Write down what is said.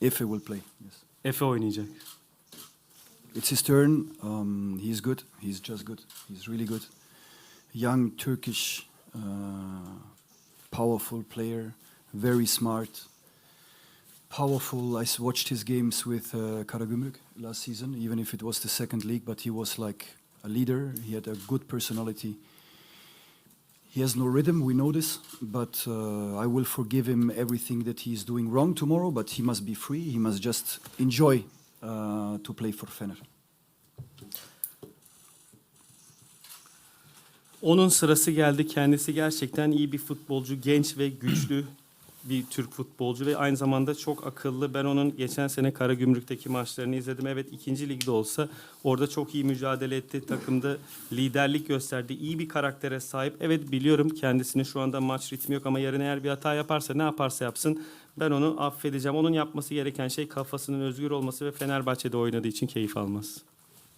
Efe will play. Yes. Efe oynayacak. It's his turn. Um, he's good. He's just good. He's really good. Young Turkish, uh, powerful player. Very smart. Powerful. I watched his games with uh, Karagümrük last season, even if it was the second league, but he was like a leader. He had a good personality. He has no rhythm, we know this, but uh, I will forgive him everything that he is doing wrong tomorrow, but he must be free. He must just enjoy uh, to play for Fener. Onun sırası geldi. Kendisi gerçekten iyi bir futbolcu, genç ve güçlü bir Türk futbolcu ve aynı zamanda çok akıllı. Ben onun geçen sene Karagümrük'teki maçlarını izledim. Evet ikinci ligde olsa orada çok iyi mücadele etti. Takımda liderlik gösterdi. İyi bir karaktere sahip. Evet biliyorum kendisinin şu anda maç ritmi yok ama yarın eğer bir hata yaparsa ne yaparsa yapsın ben onu affedeceğim. Onun yapması gereken şey kafasının özgür olması ve Fenerbahçe'de oynadığı için keyif alması.